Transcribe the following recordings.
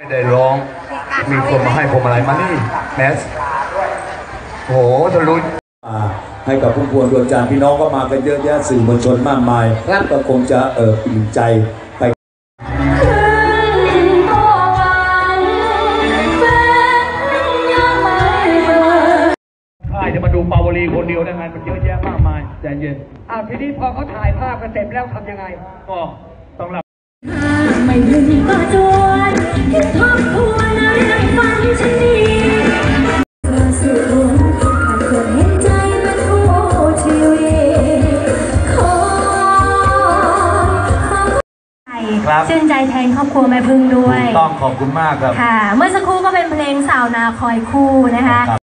ไม่ได้ร้อง มีคนมาให้ผมอะไรมานี่แมสโหทะลุอ่าให้กับผู้พวงดวงจันทร์พี่น้องก็มากันเยอะแยะสื่อมวลชนมากมายก็คงจะเอออิ่มใจไปค่ายจะมาดูปาวลีคนเดียวได้ไงมันเยอะแยะมากมายใจเย็นอ้าวทีนี้พอเขาถ่ายภาพกันเสร็จแล้วทำยังไง ก็ต้องรับไม่ลืมก็จ ความชื่นใจแทนครอบครัวแม่พึ่งด้วย ต้องขอบคุณมากครับ ค่ะ เมื่อสักครู่ก็เป็นเพลงสาวนาคอยคู่นะคะครับ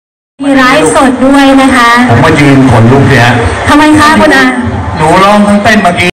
มีไลฟ์สดด้วยนะคะ ผมมายืนขนลุกเนี่ยทำไมคะคุณอาหนูร้องทั้งเต้นเมื่อกี้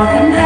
여러분